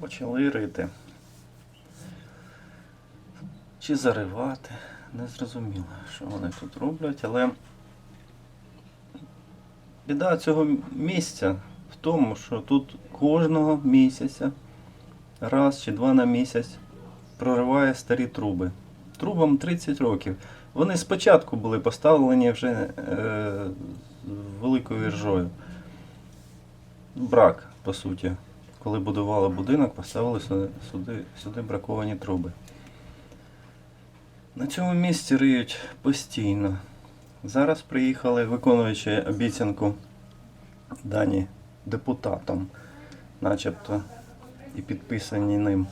почали рити. Чи заривати, не зрозуміло, що вони тут роблять, але біда цього місця в тому, що тут кожного місяця, раз чи два на місяць, прориває старі труби. Трубам 30 років. Вони спочатку були поставлені вже е, великою іржою. Брак, по суті. Коли будували будинок, поставили сюди, сюди, браковані труби. На цьому місці риють постійно. Зараз приїхали, виконуючи обіцянку дані депутатом, начебто, і підписані ним,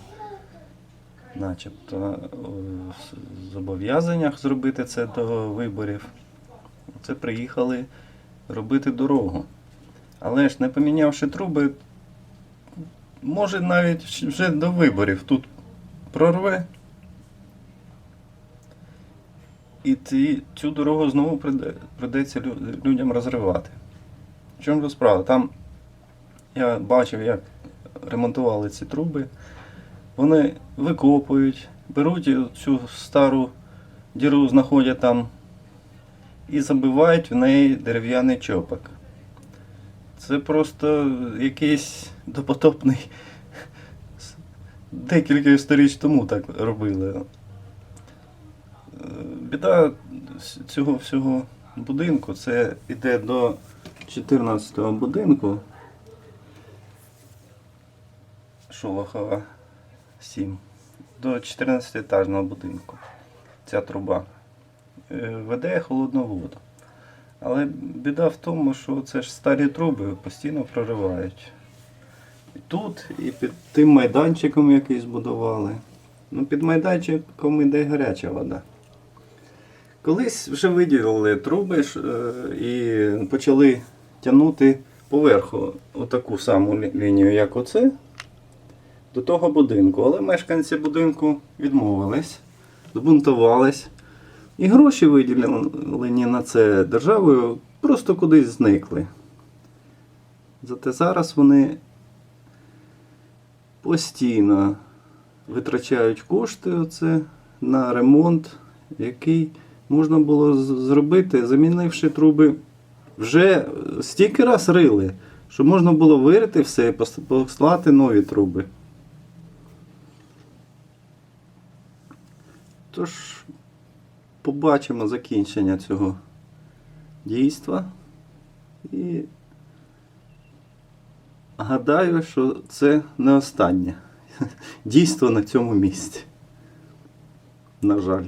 начебто, в зобов'язаннях зробити це до виборів. Це приїхали робити дорогу. Але ж не помінявши труби, може навіть вже до виборів тут прорве. І ці, цю дорогу знову приде- придеться людям розривати. В чому тут справа? Там я бачив, як ремонтували ці труби. Вони викопують, беруть цю стару діру, знаходять там і забивають в неї дерев'яний чопок. Це просто якийсь допотопний. Декілька сторіч тому так робили. Е, Біда цього всього будинку це йде до 14-го будинку. Шолохова 7. До 14-етажного будинку. Ця труба. Е, Веде холодну воду. Але біда в тому, що це ж старі труби постійно проривають. І тут, і під тим майданчиком, який збудували. Ну, під майданчиком йде гаряча вода. Колись вже виділили труби е, і почали тягнути поверху отаку саму лінію, як оце, до того будинку. Але мешканці будинку відмовились, збунтувались. І гроші виділені на це державою просто кудись зникли. Зате зараз вони постійно витрачають кошти оце на ремонт, який можна було зробити, замінивши труби. Вже стільки раз рили, що можна було вирити все і послати нові труби. Тож побачимо закінчення цього дійства. І гадаю, що це не останнє дійство на цьому місці. На жаль.